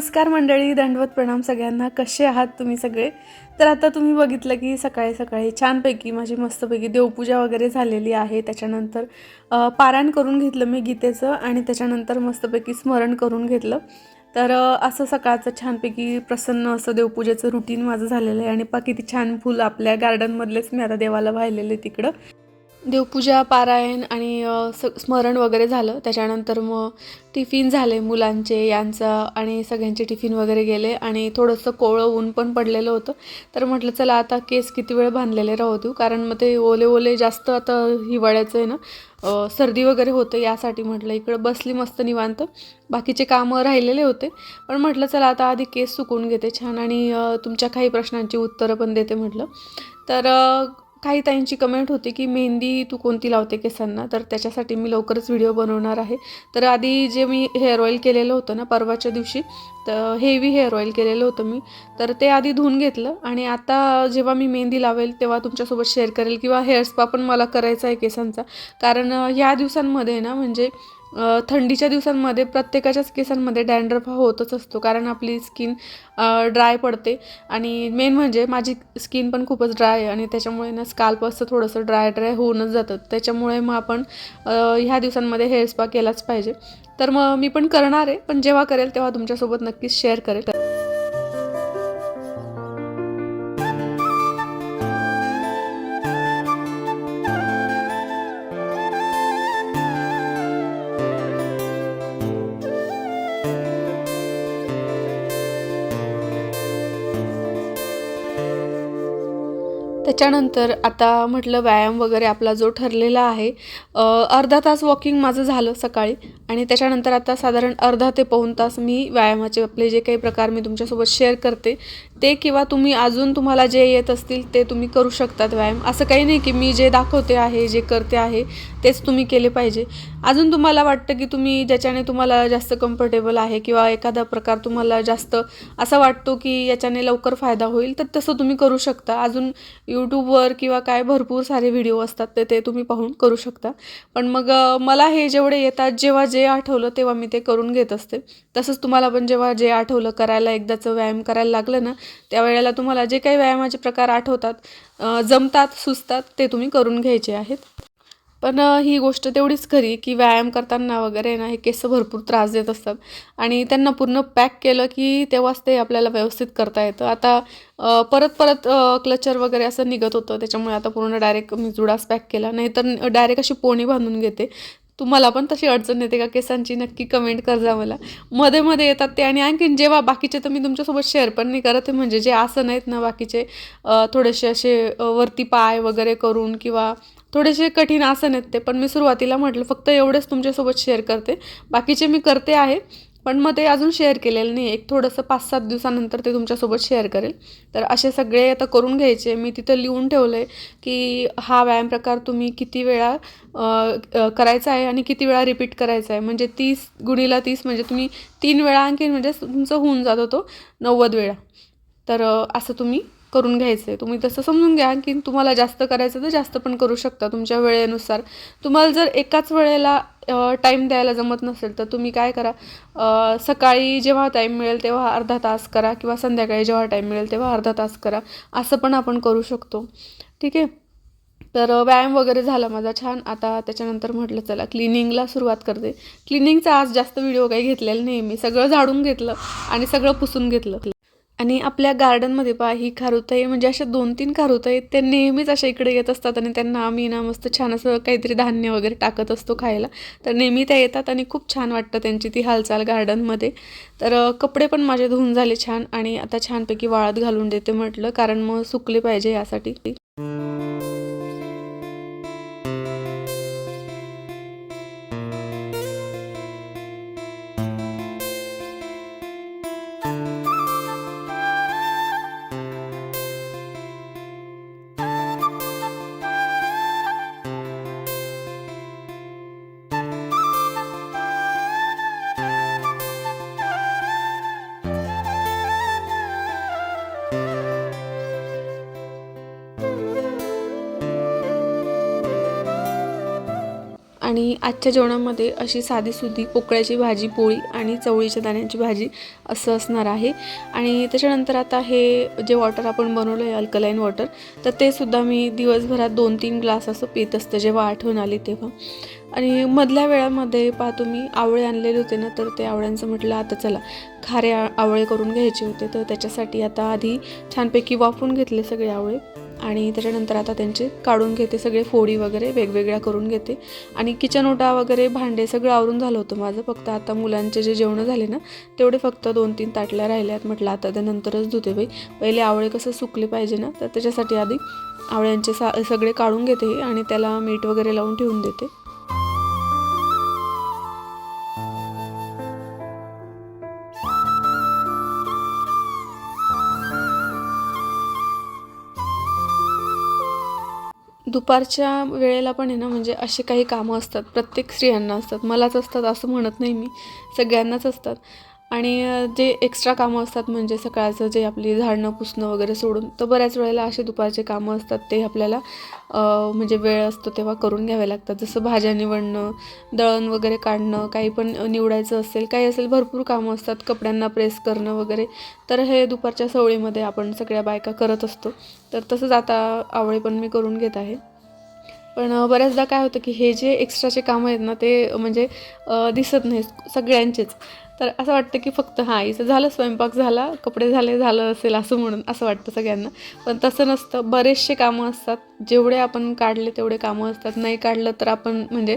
नमस्कार मंडळी दंडवत प्रणाम सगळ्यांना. कसे आहात तुम्ही सगळे? तर आता तुम्ही बघितलं की सकाळी सकाळी छानपैकी माझी मस्तपैकी देवपूजा वगैरे झालेली आहे. त्याच्यानंतर पारायण करून घेतलं मी गीतेचं आणि त्याच्यानंतर मस्तपैकी स्मरण करून घेतलं. तर असं सकाळचं छानपैकी प्रसन्न असं देवपूजेचं रुटीन माझं झालेलं आहे आणि पा किती छान फुल आपल्या गार्डनमधलेच मी आता देवाला वाहिलेले तिकडं. देवपूजा पारायण आणि स स्मरण वगैरे झालं. त्याच्यानंतर मग टिफिन झाले मुलांचे यांचा आणि सगळ्यांचे टिफिन वगैरे गेले आणि थोडंसं कोवळं ऊन पण पडलेलं होतं. तर म्हटलं चला आता केस किती वेळ बांधलेले राहू देऊ? कारण मग ते ओले ओले जास्त आता हिवाळ्याचं आहे ना सर्दी वगैरे होतं यासाठी म्हटलं इकडं बसली मस्त निवांत. बाकीचे कामं राहिलेले होते. पण म्हटलं चला आता आधी केस सुकून घेते छान आणि तुमच्या काही प्रश्नांची उत्तरं पण देते म्हटलं. तर काही ताईंची कमेंट होती की मेहंदी तू कोणती लावते केसांना? तर त्याच्यासाठी मी लवकरच व्हिडिओ बनवणार आहे. तर आधी जे मी हेअर ऑईल केलेलं होतं ना परवाच्या दिवशी तर हेवी हेअर ऑईल केलेलं होतं मी. तर ते आधी धुवून घेतलं आणि आता जेव्हा मी मेहंदी लावेल तेव्हा तुमच्यासोबत शेअर करेल किंवा हेअर स्पा पण मला करायचा आहे केसांचा. कारण ह्या दिवसांमध्ये ना म्हणजे थंडीच्या दिवसांमध्ये प्रत्येकाच्याच केसांमध्ये डॅन्ड्रफ हा होतच असतो कारण आपली स्किन ड्राय पडते. आणि मेन म्हणजे माझी स्किन पण खूपच ड्राय आहे आणि त्याच्यामुळे ना स्काल्प असं थोडंसं ड्राय ड्राय होऊनच जातं. त्याच्यामुळे मग आपण ह्या दिवसांमध्ये हेअर स्पा केलाच पाहिजे. तर मग मी पण करणार आहे पण जेव्हा करेल तेव्हा तुमच्यासोबत नक्कीच शेअर करेल. त्याच्यानंतर आता म्हटलं व्यायाम वगैरे आपला जो ठरलेला आहे अर्धा तास वॉकिंग माझं झालं सकाळी. आणि त्याच्यानंतर आता साधारण अर्धा ते पाऊन तास मी व्यायामाचे आपले जे काही प्रकार मी तुमच्यासोबत शेअर करते ते किंवा तुम्ही अजून तुम्हाला जे येत असतील ते तुम्ही करू शकतात व्यायाम. असं काही नाही की मी जे दाखवते आहे जे करते आहे तेच तुम्ही केले पाहिजे. अजून तुम्हाला वाटतं की तुम्ही ज्याच्याने तुम्हाला जास्त कम्फर्टेबल आहे किंवा एखादा प्रकार तुम्हाला जास्त असा वाटतो की याच्याने लवकर फायदा होईल तर तसं तुम्ही करू शकता. अजून यूट्यूबवर किंवा काय भरपूर सारे व्हिडिओ असतात ते ते तुम्ही पाहून करू शकता. पण मग मला हे जेवढे येतात जेव्हा जे जे आठवलं तेव्हा मी ते करून घेत असते. तसंच तुम्हाला पण जेव्हा जे आठवलं करायला एकदाचं व्यायाम करायला लागलं ना त्यावेळेला तुम्हाला जे काही व्यायामाचे प्रकार आठवतात जमतात सुचतात ते तुम्ही करून घ्यायचे आहेत. पण ही गोष्ट तेवढीच खरी की व्यायाम करताना वगैरे ना हे केस भरपूर त्रास देत असतात. आणि त्यांना पूर्ण पॅक केलं की तेव्हाच ते आपल्याला व्यवस्थित करता येतं. आता परत परत क्लचर वगैरे असं निघत होतं त्याच्यामुळे आता पूर्ण डायरेक्ट मी जुडाच पॅक केला. नाहीतर डायरेक्ट अशी पोणी बांधून घेते. तुम्हाला पण तशी अडचण येते का? केसांची नक्की कमेंट करजा मला. मध्ये मध्ये येतात ते आणि आणखीन जेव्हा बाकीचे तर मी तुमच्यासोबत शेअर पण नाही करत आहे. म्हणजे जे आसन आहेत ना बाकीचे थोडेसे असे वरती पाय वगैरे करून किंवा थोडेसे कठीण आसन आहेत ते. पण मी सुरुवातीला म्हटलं फक्त एवढेच तुमच्यासोबत शेअर करते. बाकीचे मी करते आहे. पण मग ते अजून शेअर केलेलं नाही एक थोडंसं पाच सात दिवसानंतर ते तुमच्यासोबत शेअर करेल. तर असे सगळे आता करून घ्यायचे. मी तिथं लिहून ठेवलं आहे की हा व्यायाम प्रकार तुम्ही किती वेळा करायचा आहे आणि किती वेळा रिपीट करायचा आहे. म्हणजे तीस गुणीला तीस म्हणजे तुम्ही तीन वेळा आणखीन म्हणजे तुमचं होऊन जात तो नव्वद वेळा. तर असं तुम्ही करून घ्यायचं आहे तुम्ही तसं समजून घ्या की तुम्हाला जास्त करायचं तर जास्त पण करू शकता तुमच्या वेळेनुसार. तुम्हाला जर एकाच वेळेला टाईम द्यायला जमत नसेल तर तुम्ही काय करा सकाळी जेव्हा टाईम मिळेल तेव्हा अर्धा तास करा किंवा संध्याकाळी जेव्हा टाईम मिळेल तेव्हा अर्धा तास करा असं पण आपण करू शकतो. ठीक आहे? तर व्यायाम वगैरे झाला माझा छान. आता त्याच्यानंतर म्हटलं चला क्लिनिंगला सुरुवात करते. क्लिनिंगचा आज जास्त व्हिडिओ काही घेतलेला नाही मी सगळं झाडून घेतलं आणि सगळं पुसून घेतलं. आणि आपल्या गार्डनमध्ये पहा ही खारुताई म्हणजे अशा दोन तीन खारुताई आहेत त्या नेहमीच अशा इकडे येत असतात आणि त्यांना आम्ही ना मस्त छान असं काहीतरी धान्य वगैरे टाकत असतो खायला. तर नेहमी त्या येतात आणि खूप छान वाटतं त्यांची ती हालचाल गार्डनमध्ये तर कपडे पण माझे धुवून झाले छान आणि आता छानपैकी वाळत घालून देते म्हटलं कारण मग सुकले पाहिजे यासाठी. आणि आजच्या जेवणामध्ये अशी साधीसुधी पोकळ्याची भाजी पोळी आणि चवळीच्या दाण्यांची भाजी असं असणार आहे. आणि त्याच्यानंतर आता हे जे वॉटर आपण बनवलं आहे अल्कलाईन वॉटर तर ते सुद्धा मी दिवसभरात दोन तीन ग्लास असं पित असते जेव्हा आठवण आली तेव्हा. आणि मधल्या वेळामध्ये पाहतो मी आवळे आणलेले होते ना तर ते आवळ्यांचं म्हटलं आता चला खारे आवळे करून घ्यायचे होते. तर त्याच्यासाठी आता आधी छानपैकी वाफून घेतले सगळे आवळे. आणि त्याच्यानंतर आता त्यांचे काढून घेते सगळे फोडी वगैरे वेगवेगळ्या करून घेते. आणि किचन ओटा वगैरे भांडे सगळं आवरून झालं होतं माझं. फक्त आता मुलांचे जे जेवणं झाले ना तेवढे फक्त दोन तीन ताटल्या राहिल्यात. म्हटलं आता ते नंतरच धुते बाई. पहिले आवळे कसं सुकले पाहिजे ना तर त्याच्यासाठी आधी आवळ्यांचे सा सगळे काढून घेते आणि त्याला मीठ वगैरे लावून ठेवून देते. दुपारच्या वेळेला पण आहे ना म्हणजे असे काही कामं असतात. प्रत्येक स्त्रियांना असतात. मलाच असतात असं म्हणत नाही मी. सगळ्यांनाच असतात. आणि जे एक्स्ट्रा कामं असतात म्हणजे सकाळचं जे आपली झाडणं पुसणं वगैरे सोडून तर बऱ्याच वेळेला असे दुपारचे कामं असतात ते आपल्याला म्हणजे वेळ असतो तेव्हा करून घ्यावे लागतात. जसं भाज्या निवडणं दळण वगैरे काढणं काही पण निवडायचं असेल काही असेल भरपूर कामं असतात कपड्यांना प्रेस करणं वगैरे तर हे दुपारच्या सवळीमध्ये आपण सगळ्या बायका करत असतो. तर तसंच आता आवळे पण मी करून घेत आहे. पण बऱ्याचदा काय होतं की हे जे एक्स्ट्राचे कामं आहेत ना ते म्हणजे दिसत नाही सगळ्यांचेच. तर असं वाटतं की फक्त हां इथं झालं स्वयंपाक झाला कपडे झाले झालं असेल असं म्हणून असं वाटतं सगळ्यांना. पण तसं नसतं. बरेचसे कामं असतात. जेवढे आपण काढले तेवढे कामं असतात. नाही काढलं तर आपण म्हणजे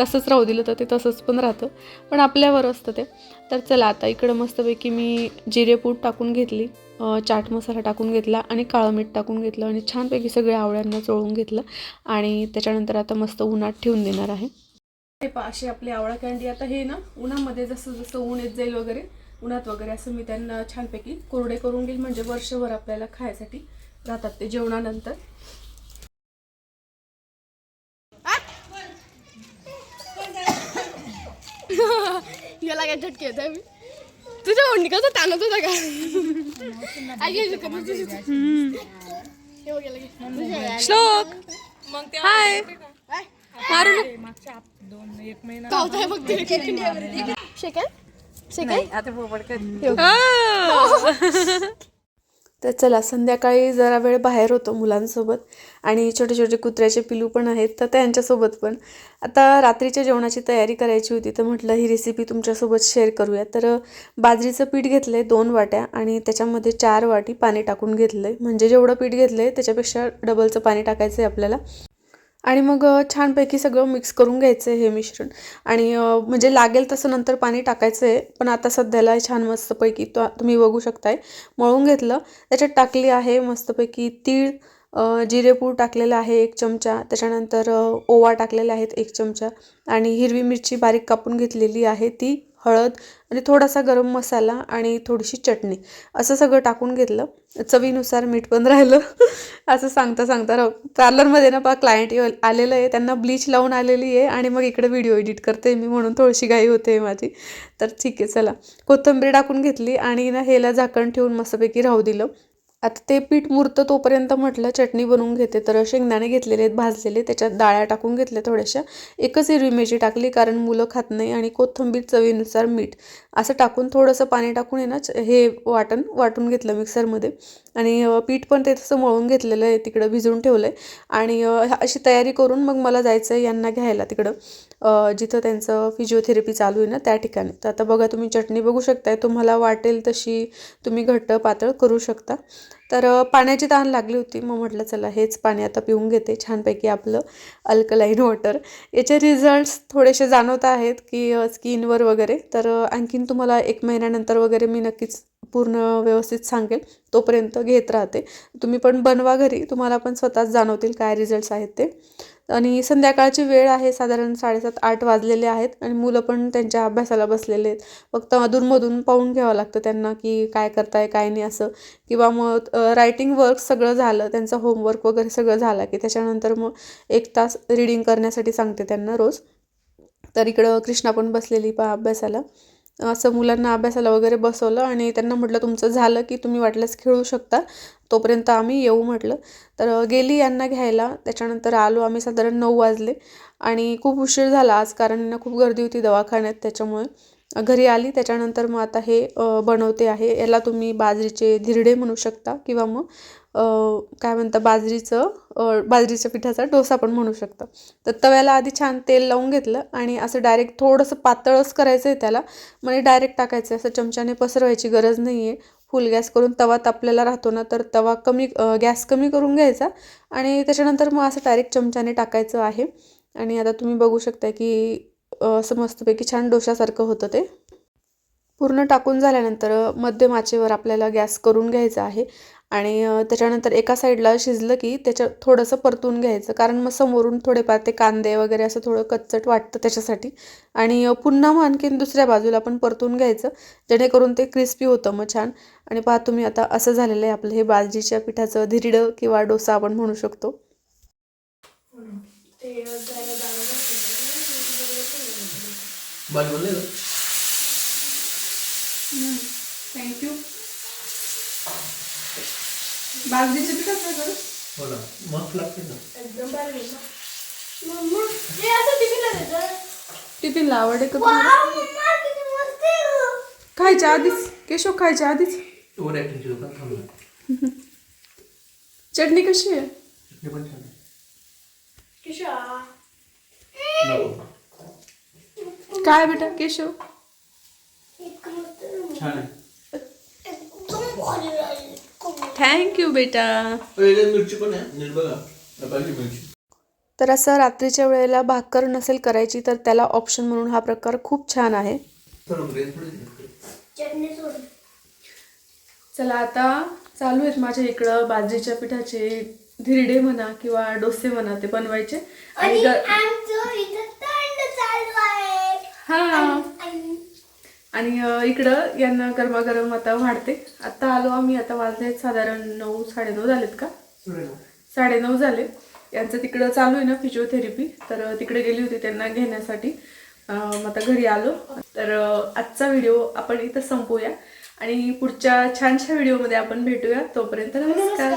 तसंच राहू दिलं तर ते तसंच पण राहतं. पण आपल्यावर असतं ते. तर चला आता इकडं मस्तपैकी मी जिरेपूड टाकून घेतली. चाट मसाला टाकून घेतला आणि काळं मीठ टाकून घेतलं आणि छानपैकी सगळ्या आवळ्यांना चोळून घेतलं आणि त्याच्यानंतर आता मस्त उन्हात ठेवून देणार आहे. हे पहा अशी आपली आवळा कँडी आता हे ना उन्हामध्ये जसं जसं ऊन येत जाईल वगैरे उन्हात वगैरे असं मी त्यांना छानपैकी कोरडे करून घेईल. म्हणजे वर्षभर आपल्याला खायसाठी राहतात ते जेवणानंतर. याला काय झटके येत मी? तुझ्या ओढणी कसं ताणत होता का? बघ. श्लोक. हाय. मारू गावत आहे बघ ते. शेकेल? शेकेल? तर चला संध्याकाळी जरा वेळ बाहेर होतो मुलांसोबत. आणि छोटे छोटे कुत्र्याचे पिलू पण आहेत तर त्यांच्यासोबत पण. आता रात्रीच्या जेवणाची तयारी करायची होती तर म्हटलं ही रेसिपी तुमच्यासोबत शेअर करूया. तर बाजरीचं पीठ घेतलं आहे दोन वाट्या आणि त्याच्यामध्ये चार वाटी पाणी टाकून घेतलं आहे म्हणजे जेवढं पीठ घेतलं आहे त्याच्यापेक्षा डबलचं पाणी टाकायचं आहे आपल्याला. आणि मग छानपैकी सगळं मिक्स करून घ्यायचं आहे हे मिश्रण. आणि म्हणजे लागेल तसं नंतर पाणी टाकायचं आहे पण आता सध्याला छान मस्तपैकी तो तुम्ही बघू शकताय. मळून घेतलं त्याच्यात टाकली आहे मस्तपैकी तीळ जिरेपूड टाकलेलं आहे एक चमचा त्याच्यानंतर ओवा टाकलेला आहेत एक चमचा आणि हिरवी मिरची बारीक कापून घेतलेली आहे ती. हळद आणि थोडासा गरम मसाला आणि थोडीशी चटणी असं सगळं टाकून घेतलं. चवीनुसार मीठ पण राहिलं. असं सांगता सांगता राहू. पार्लरमध्ये ना पा क्लायंट आलेलं आहे. त्यांना ब्लीच लावून आलेली आहे आणि मग इकडे व्हिडिओ एडिट करते मी म्हणून थोडीशी घाई होते माझी. तर ठीक आहे चला. कोथिंबीर टाकून घेतली आणि ना हेला झाकण ठेवून मस्तपैकी राहू दिलं. आता ते पीठ मुरतं तोपर्यंत म्हटलं चटणी बनवून घेते. तर शेंगदाणे घेतलेले आहेत भाजलेले. त्याच्यात डाळ्या टाकून घेतल्या थोड्याशा. एकच हिरवी मिरची टाकली कारण मुलं खात नाही आणि कोथिंबीर चवीनुसार मीठ. असं टाकून थोडंसं पाणी टाकून आहे ना हे वाटण वाटून घेतलं मिक्सरमध्ये. आणि पीठ पण ते तसं मळून घेतलेलं आहे तिकडं भिजवून ठेवलं आहे आणि ह्या- अशी तयारी करून मग मला जायचं आहे यांना घ्यायला तिकडं. जिथं त्यांचं फिजिओथेरपी चालू आहे ना त्या ठिकाणी. तर आता बघा तुम्ही चटणी बघू शकताय. तुम्हाला वाटेल तशी तुम्ही घट्ट पातळ करू शकता. तर पाण्याची तहान लागली होती. मग म्हटलं चला हेच पाणी आता पिऊन घेते. छानपैकी आपलं अल्कलाईन वॉटर. याचे रिझल्ट्स थोडेसे जाणवत आहेत की स्किनवर वगैरे. तर आणखीन तुम्हाला एक महिन्यानंतर वगैरे मी नक्कीच पूर्ण व्यवस्थित सांगेल. तोपर्यंत घेत राहते. तुम्ही पण बनवा घरी. तुम्हाला पण स्वतःच जाणवतील काय रिझल्ट्स आहेत ते. आणि संध्याकाळची वेळ आहे साधारण साडेसात आठ वाजलेले आहेत आणि मुलं पण त्यांच्या अभ्यासाला बसलेले आहेत. फक्त अधूनमधून पाहून घ्यावं लागतं त्यांना की काय करताय काय नाही असं. किंवा मग रायटिंग वर्क सगळं झालं त्यांचं होमवर्क वगैरे सगळं झालं की त्याच्यानंतर मग एक तास रीडिंग करण्यासाठी सांगते त्यांना रोज. तर इकडं कृष्णा पण बसलेली पा अभ्यासाला. असं मुलांना अभ्यासाला वगैरे बसवलं आणि त्यांना म्हटलं तुमचं झालं की तुम्ही वाटल्यास खेळू शकता. तोपर्यंत आम्ही येऊ म्हटलं. तर गेली यांना घ्यायला. त्याच्यानंतर आलो आम्ही साधारण नऊ वाजले आणि खूप उशीर झाला आज कारण खूप गर्दी होती दवाखान्यात त्याच्यामुळे. घरी आली त्याच्यानंतर मग आता हे बनवते आहे. याला तुम्ही बाजरीचे धिरडे म्हणू शकता किंवा मग काय म्हणता बाजरीचं बाजरीच्या पिठाचा डोसा पण म्हणू शकता. तर तव्याला आधी छान तेल लावून घेतलं आणि असं डायरेक्ट थोडंसं पातळच करायचं आहे त्याला. म्हणजे डायरेक्ट टाकायचं आहे असं चमच्याने पसरवायची गरज नाही आहे फुल गॅस करून तवा तापलेला राहतो ना तर तवा कमी गॅस कमी करून घ्यायचा. आणि त्याच्यानंतर मग असं डायरेक्ट चमच्याने टाकायचं आहे. आणि आता तुम्ही बघू शकता की असं मस्तपैकी छान डोशासारखं होतं ते. पूर्ण टाकून झाल्यानंतर मध्यम आचेवर आपल्याला गॅस करून घ्यायचा आहे आणि त्याच्यानंतर एका साईडला शिजलं की त्याच्यात थोडंसं परतून घ्यायचं. कारण मग समोरून थोडेफार ते कांदे वगैरे असं थोडं कच्चट वाटतं त्याच्यासाठी. आणि पुन्हा मग आणखीन दुसऱ्या बाजूला आपण परतून घ्यायचं जेणेकरून ते क्रिस्पी होतं मग छान. आणि पहा तुम्ही आता असं झालेलं आहे आपलं हे बाजरीच्या पिठाचं धिरडं किंवा डोसा आपण म्हणू शकतो. बन बोलले का? थँक्यू बाजरीच्या पिठाचं करू हो ना मस्त लागते ना एकदम भारी. मम्मा, हे असं टिफिनला देतं. टिफिनला आवडे का तुम्हाला? वाव, मम्मा, किती मस्त आहे गं. खायच्या आधीच केशव खायच्या आधीच ओव्हर ॲक्टिंगची दुकान थांबलं चटणी कशी आहे चटणी पण छान आहे किशा. नको. काय बेटा केशव? थँक्यू बेटा. अरे, याच्यात मिरची पण आहे. नीट बघा. नकाशी मिरची. तर असं रात्रीच्या वेळेला भाकर नसेल करायची तर त्याला ऑप्शन म्हणून हा प्रकार खूप छान आहे. चला आता चालू आहेत माझ्या इकडं बाजरीच्या पिठाचे धिरडे म्हणा किंवा डोसे म्हणा ते बनवायचे. आणि हा. आणि- इकडं यांना गरमागरम आता वाढते. आता आलो आम्ही आता वाजले साधारण नऊ साडेनऊ झालेत का. साडेनऊ. झाले. यांचं तिकडं चालू आहे ना फिजिओथेरपी तर तिकडे गेली होती त्यांना घेण्यासाठी. मग आता घरी आलो. तर आजचा व्हिडिओ आपण इथं संपवूया. आणि पुढच्या छानशा व्हिडिओमध्ये आपण भेटूया. तोपर्यंत नमस्कार.